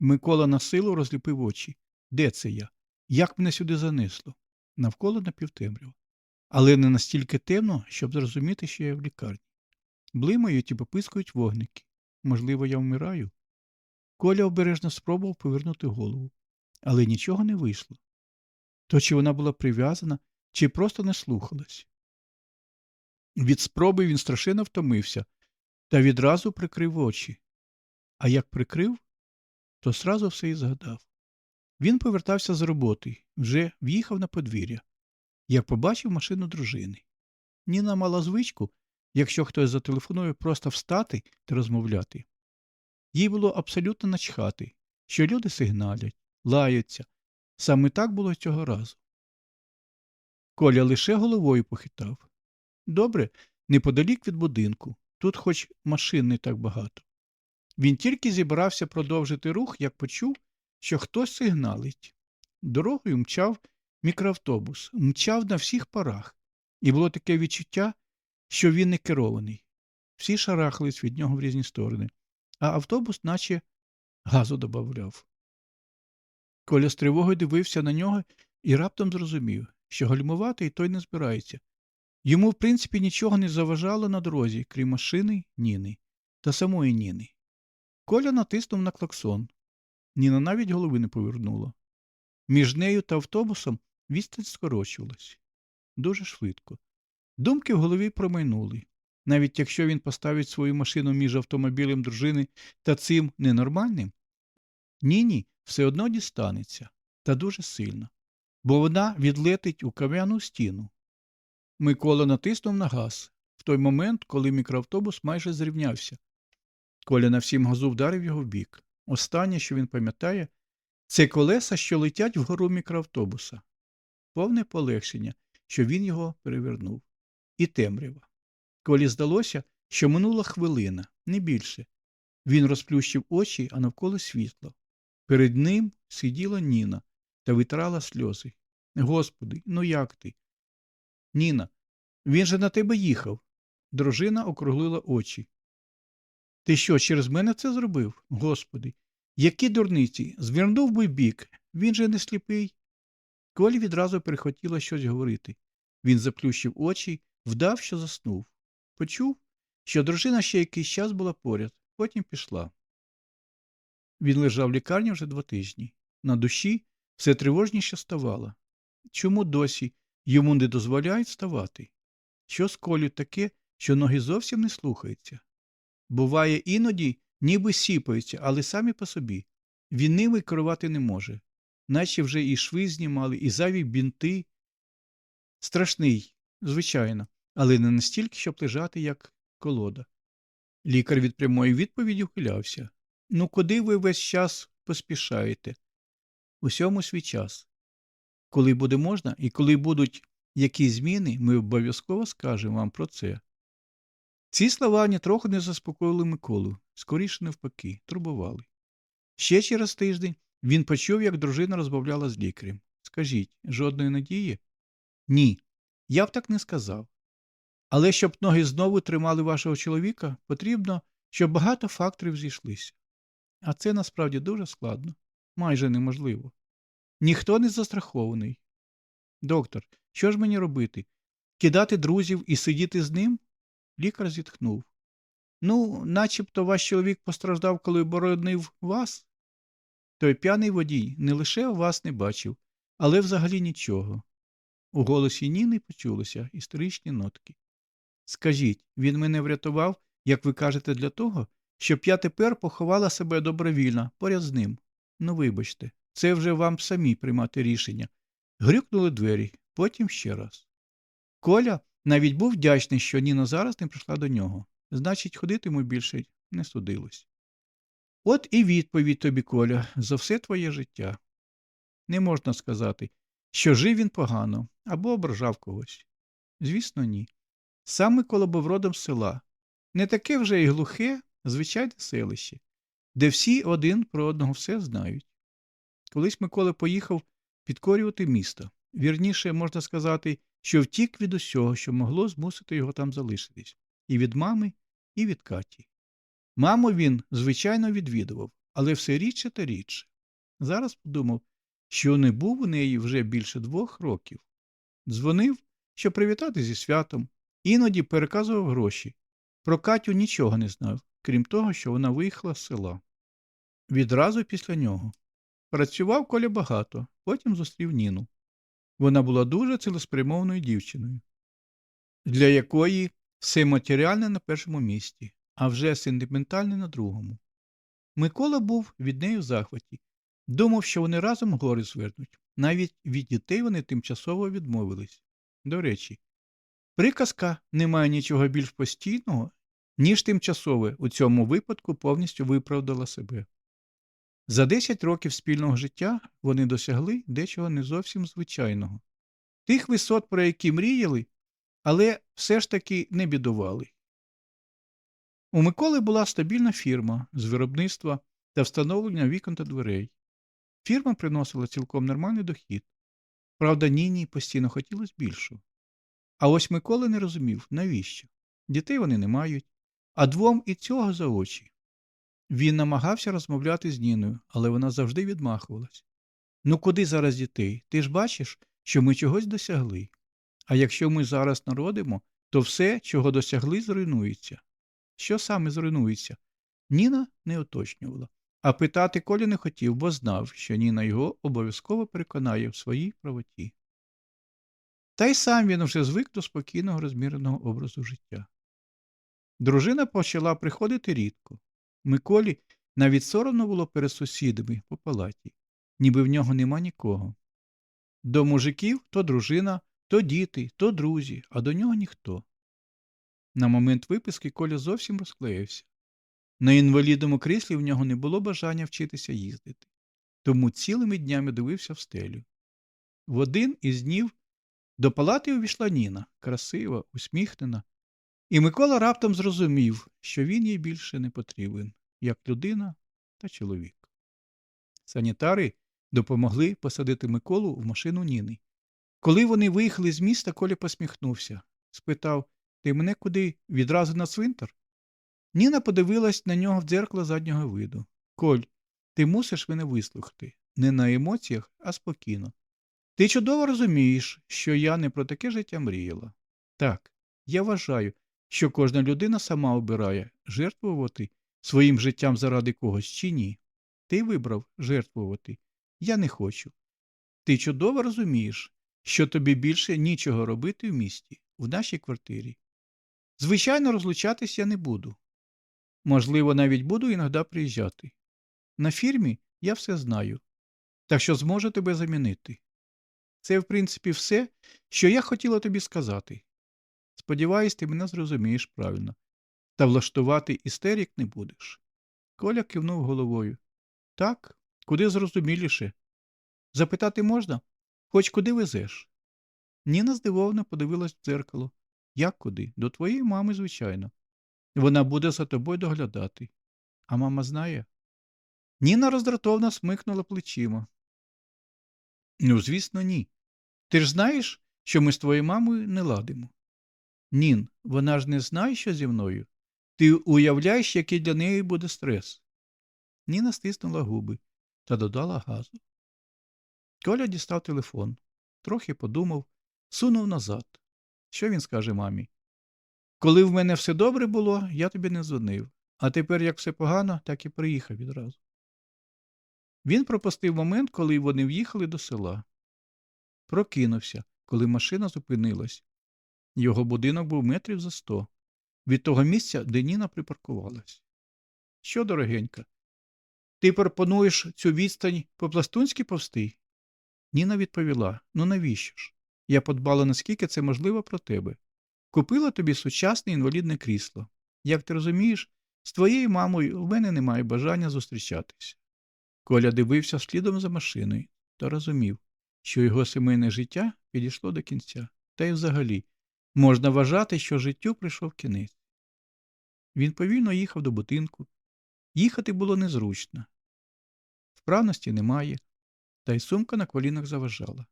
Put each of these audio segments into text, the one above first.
Микола на силу розліпив очі. Де це я? Як мене сюди занесло? Навколо напівтемрява. Але не настільки темно, щоб зрозуміти, що я в лікарні. Блимають і попискують вогники. Можливо, я вмираю. Коля обережно спробував повернути голову, але нічого не вийшло. То чи вона була прив'язана, чи просто не слухалась. Від спроби він страшенно втомився та відразу прикрив очі. А як прикрив, то сразу все і згадав. Він повертався з роботи, вже в'їхав на подвір'я, як побачив машину дружини. Ніна мала звичку, якщо хтось зателефонує, просто встати та розмовляти. Їй було абсолютно начхати, що люди сигналять, лаються. Саме так було цього разу. Коля лише головою похитав. Добре, неподалік від будинку, тут хоч машин не так багато. Він тільки зібрався продовжити рух, як почув, що хтось сигналить. Дорогою мчав мікроавтобус, мчав на всіх парах, і було таке відчуття, що він не керований. Всі шарахались від нього в різні сторони, а автобус наче газу добавляв. Коля з тривогою дивився на нього і раптом зрозумів, що гальмувати і той не збирається. Йому, в принципі, нічого не заважало на дорозі, крім машини Ніни та самої Ніни. Коля натиснув на клаксон. Ніна навіть голови не повернула. Між нею та автобусом відстань скорочувалась. Дуже швидко. Думки в голові промайнули. Навіть якщо він поставить свою машину між автомобілем дружини та цим ненормальним, Ніні все одно дістанеться, та дуже сильно, бо вона відлетить у кам'яну стіну. Микола натиснув на газ в той момент, коли мікроавтобус майже зрівнявся. Коля на всім газу вдарив його в бік. Останнє, що він пам'ятає, це колеса, що летять вгору мікроавтобуса. Повне полегшення, що він його перевернув. І темрява. Колі здалося, що минула хвилина, не більше. Він розплющив очі, а навколо світло. Перед ним сиділа Ніна та витирала сльози. Господи, ну як ти? Ніна, він же на тебе їхав. Дружина округлила очі. Ти що, через мене це зробив? Господи, які дурниці, звернув би бік, він же не сліпий. Колі відразу перехотіло щось говорити. Він заплющив очі, вдав, що заснув. Почув, що дружина ще якийсь час була поряд, потім пішла. Він лежав в лікарні вже два тижні. На душі все тривожніше ставало. Чому досі йому не дозволяють вставати? Що з колю таке, що ноги зовсім не слухаються? Буває, іноді ніби сіпаються, але самі по собі. Він ними керувати не може, наче вже і шви знімали, і зайві бінти. Страшний, звичайно, але не настільки, щоб лежати, як колода. Лікар від прямої відповіді ухилявся. Ну, куди ви весь час поспішаєте? Усьому свій час. Коли буде можна і коли будуть якісь зміни, ми обов'язково скажемо вам про це. Ці слова нітрохи не заспокоїли Миколу, скоріше навпаки, турбували. Ще через тиждень він почув, як дружина розмовляла з лікарем. Скажіть, жодної надії? Ні, я б так не сказав. Але щоб ноги знову тримали вашого чоловіка, потрібно, щоб багато факторів зійшлися. А це насправді дуже складно, майже неможливо. Ніхто не застрахований. Доктор, що ж мені робити? Кидати друзів і сидіти з ним? Лікар зітхнув. Ну, начебто ваш чоловік постраждав, коли боронив вас. Той п'яний водій не лише вас не бачив, але взагалі нічого. У голосі Ніни почулися історичні нотки. Скажіть, він мене врятував, як ви кажете, для того, щоб я тепер поховала себе добровільно поряд з ним. Ну, вибачте, це вже вам самі приймати рішення. Грюкнули двері, потім ще раз. Коля навіть був вдячний, що Ніна зараз не прийшла до нього. Значить, ходити йому більше не судилось. От і відповідь тобі, Коля, за все твоє життя. Не можна сказати, що жив він погано або ображав когось. Звісно, ні. Сам Микола був родом села. Не таке вже й глухе, звичайне селище, де всі один про одного все знають. Колись Микола поїхав підкорювати місто. Вірніше, можна сказати, що втік від усього, що могло змусити його там залишитись, і від мами, і від Каті. Маму він, звичайно, відвідував, але все рідше та рідше. Зараз подумав, що не був у неї вже більше двох років. Дзвонив, щоб привітати зі святом, іноді переказував гроші. Про Катю нічого не знав, крім того, що вона виїхала з села. Відразу після нього. Працював Коля багато, потім зустрів Ніну. Вона була дуже цілеспрямованою дівчиною, для якої все матеріальне на першому місці, а вже сентиментальне на другому. Микола був від неї в захваті, думав, що вони разом гори звернуть. Навіть від дітей вони тимчасово відмовились. До речі, приказка немає нічого більш постійного, ніж тимчасове у цьому випадку повністю виправдала себе. За 10 років спільного життя вони досягли дечого не зовсім звичайного. Тих висот, про які мріяли, але все ж таки не бідували. У Миколи була стабільна фірма з виробництва та встановлення вікон та дверей. Фірма приносила цілком нормальний дохід. Правда, Ніні постійно хотілося більшого. А ось Микола не розумів, навіщо. Дітей вони не мають, а двом і цього за очі. Він намагався розмовляти з Ніною, але вона завжди відмахувалась. Ну куди зараз дітей? Ти ж бачиш, що ми чогось досягли. А якщо ми зараз народимо, то все, чого досягли, зруйнується. Що саме зруйнується? Ніна не уточнювала, а питати Колі не хотів, бо знав, що Ніна його обов'язково переконає в своїй правоті. Та й сам він вже звик до спокійного розміреного образу життя. Дружина почала приходити рідко. Миколі навіть соромно було перед сусідами по палаті, ніби в нього нема нікого. До мужиків то дружина, то діти, то друзі, а до нього ніхто. На момент виписки Коля зовсім розклеївся. На інвалідному кріслі в нього не було бажання вчитися їздити, тому цілими днями дивився в стелю. В один із днів до палати увійшла Ніна, красива, усміхнена, і Микола раптом зрозумів, що він їй більше не потрібен, як людина та чоловік. Санітари допомогли посадити Миколу в машину Ніни. Коли вони виїхали з міста, Коля посміхнувся, спитав Ти мене куди відразу на цвинтар? Ніна подивилась на нього в дзеркало заднього виду. Коль, ти мусиш мене вислухати. Не на емоціях, а спокійно. Ти чудово розумієш, що я не про таке життя мріяла. Так, я вважаю, що кожна людина сама обирає жертвувати своїм життям заради когось чи ні. Ти вибрав жертвувати. Я не хочу. Ти чудово розумієш, що тобі більше нічого робити в місті, в нашій квартирі. Звичайно, розлучатись я не буду. Можливо, навіть буду іноді приїжджати. На фірмі я все знаю, так що зможу тебе замінити. Це, в принципі, все, що я хотіла тобі сказати. Сподіваюсь, ти мене зрозумієш правильно, та влаштувати істерік не будеш. Коля кивнув головою. Так, куди зрозуміліше. Запитати можна? Хоч куди везеш? Ніна здивовано подивилась в дзеркало. Як куди? До твоєї мами, звичайно. Вона буде за тобою доглядати. А мама знає? Ніна роздратовано смикнула плечима. Ну, звісно, ні. Ти ж знаєш, що ми з твоєю мамою не ладимо. Нін, вона ж не знає, що зі мною. Ти уявляєш, який для неї буде стрес. Ніна стиснула губи та додала газу. Коля дістав телефон, трохи подумав, сунув назад. Що він скаже мамі? Коли в мене все добре було, я тобі не дзвонив, а тепер, як все погано, так і приїхав відразу. Він пропустив момент, коли вони в'їхали до села. Прокинувся, коли машина зупинилась. Його будинок був метрів за сто від того місця, де Ніна припаркувалась. Що, дорогенька, ти пропонуєш цю відстань по-пластунськи повсти? Ніна відповіла Ну навіщо ж? Я подбала, наскільки це можливо про тебе. Купила тобі сучасне інвалідне крісло. Як ти розумієш, з твоєю мамою в мене немає бажання зустрічатися. Коля дивився слідом за машиною та розумів, що його сімейне життя підійшло до кінця, та й взагалі можна вважати, що життю прийшов кінець. Він повільно їхав до будинку. Їхати було незручно. Вправності немає, та й сумка на колінах заважала.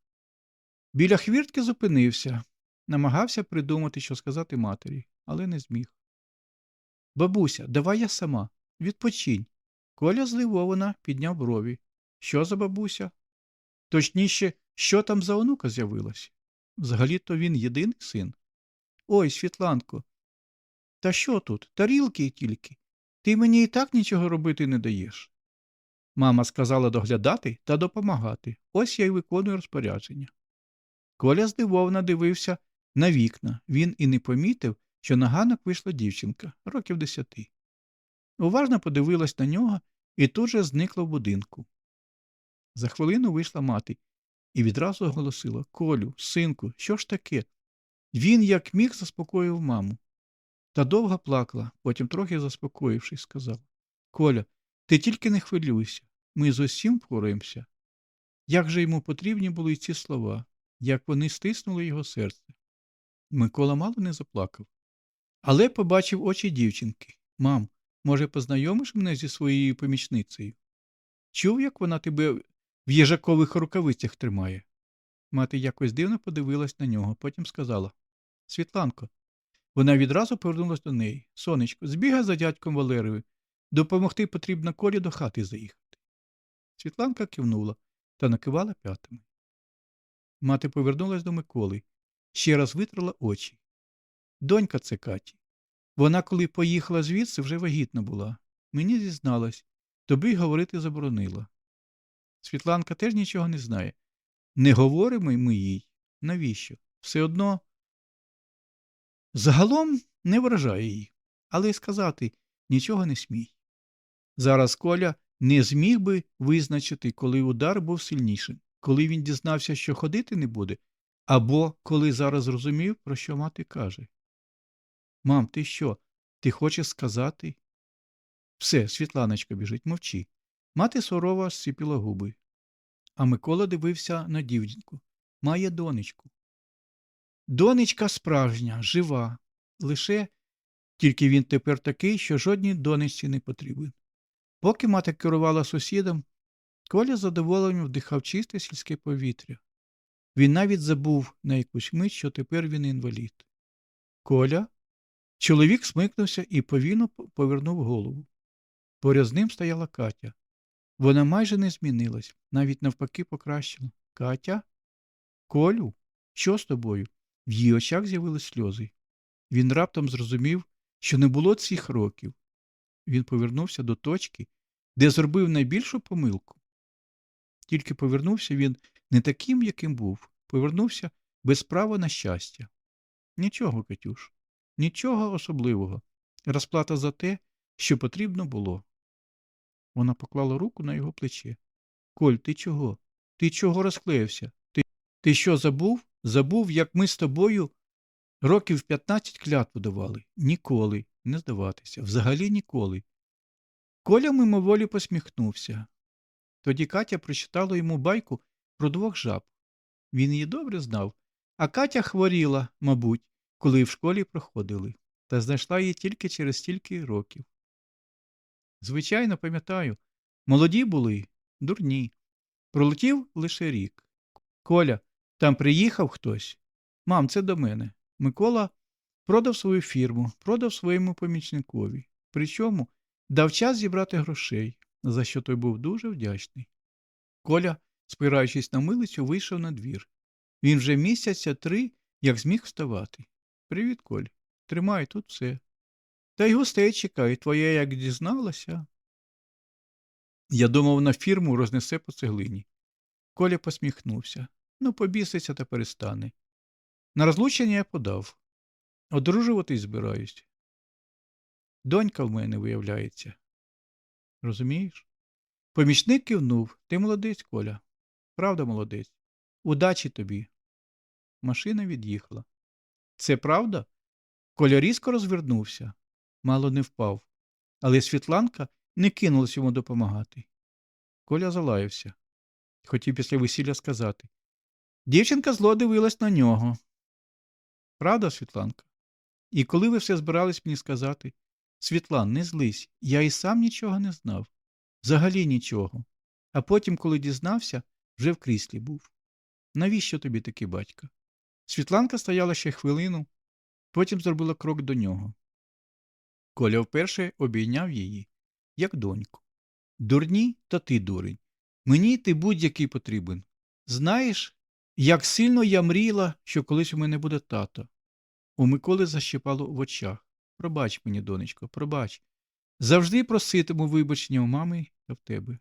Біля хвіртки зупинився, намагався придумати, що сказати матері, але не зміг. Бабуся, давай я сама. Відпочинь. Коля здивована підняв брові. Що за бабуся? Точніше, що там за онука з'явилась? Взагалі-то він єдиний син. Ой, Світланко. Та що тут? Тарілки тільки. Ти мені і так нічого робити не даєш. Мама сказала доглядати та допомагати. Ось я й виконую розпорядження. Коля здивовано дивився на вікна. Він і не помітив, що на ганок вийшла дівчинка, років десяти. Уважно подивилась на нього і тут же зникла в будинку. За хвилину вийшла мати і відразу оголосила Колю, синку, що ж таке? Він, як міг, заспокоїв маму. Та довго плакала, потім, трохи заспокоївшись, сказала Коля, ти тільки не хвилюйся, ми з усім впораємося. Як же йому потрібні були ці слова, як вони стиснули його серце. Микола мало не заплакав. Але побачив очі дівчинки. Мам, може, познайомиш мене зі своєю помічницею? Чув, як вона тебе в їжакових рукавицях тримає? Мати якось дивно подивилась на нього, потім сказала Світланко. Вона відразу повернулась до неї. Сонечко, збігай за дядьком Валерою. Допомогти потрібно колі до хати заїхати. Світланка кивнула та накивала п'ятами. Мати повернулась до Миколи, ще раз витрила очі. Донька це Каті. Вона, коли поїхала звідси, вже вагітна була. Мені зізналась, тобі говорити заборонила. Світланка теж нічого не знає. Не говоримо ми їй. Навіщо? Все одно. Загалом не вражає її, але й сказати нічого не смій. Зараз Коля не зміг би визначити, коли удар був сильнішим, коли він дізнався, що ходити не буде, або коли зараз зрозумів, про що мати каже. Мам, ти що? Ти хочеш сказати? Все, Світланочка біжить, мовчи. Мати сурова зціпіла губи. А Микола дивився на дівчинку. Має донечку. Донечка справжня, жива. Лише тільки він тепер такий, що жодній донечці не потрібен. Поки мати керувала сусідом, Коля з задоволенням вдихав чисте сільське повітря. Він навіть забув на якусь мить, що тепер він інвалід. Коля. Чоловік смикнувся і повільно повернув голову. Поряд з ним стояла Катя. Вона майже не змінилась, навіть навпаки покращила. Катя? Колю? Що з тобою? В її очах з'явились сльози. Він раптом зрозумів, що не було цих років. Він повернувся до точки, де зробив найбільшу помилку. Тільки повернувся він не таким, яким був, повернувся без права на щастя. Нічого, Катюш, нічого особливого. Розплата за те, що потрібно було. Вона поклала руку на його плече. Коль, ти чого? Ти чого розклеївся? Ти, ти що забув? Забув, як ми з тобою років 15 клятву давали. Ніколи не здаватися. Взагалі ніколи. Коля мимоволі посміхнувся. Тоді Катя прочитала йому байку про двох жаб. Він її добре знав, а Катя хворіла, мабуть, коли в школі проходили, та знайшла її тільки через стільки років. Звичайно, пам'ятаю, молоді були, дурні. Пролетів лише рік. Коля, там приїхав хтось. Мам, це до мене. Микола продав свою фірму, продав своєму помічникові. Причому дав час зібрати грошей, за що той був дуже вдячний. Коля, спираючись на милицю, вийшов на двір. Він вже місяця три, як зміг вставати. Привіт, Коль. Тримай тут все. Та й гостей чекай, твоя як дізналася. Я думав, на фірму рознесе по цеглині. Коля посміхнувся. Ну, побіситься та перестане. На розлучення я подав. Одружуватись збираюсь. Донька в мене виявляється. Розумієш? Помічник кивнув. Ти молодець, Коля. Правда, молодець. Удачі тобі. Машина від'їхала. Це правда? Коля різко розвернувся. Мало не впав. Але Світланка не кинулась йому допомагати. Коля залаявся. Хотів після весілля сказати. Дівчинка зло дивилась на нього. Правда, Світланка? І коли ви все збирались мені сказати, Світлан, не злись, я і сам нічого не знав. Взагалі нічого. А потім, коли дізнався, вже в кріслі був. Навіщо тобі такий батько? Світланка стояла ще хвилину, потім зробила крок до нього. Коля вперше обійняв її, як доньку. Дурні, то ти дурень. Мені ти будь-який потрібен. Знаєш, як сильно я мріла, що колись у мене буде тато. У Миколи защипало в очах. Пробач мені, донечко, пробач. Завжди проситиму вибачення у мами та в тебе.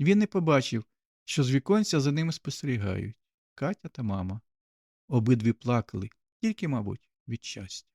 Він не побачив, що з віконця за ними спостерігають Катя та мама. Обидві плакали, тільки, мабуть, від щастя.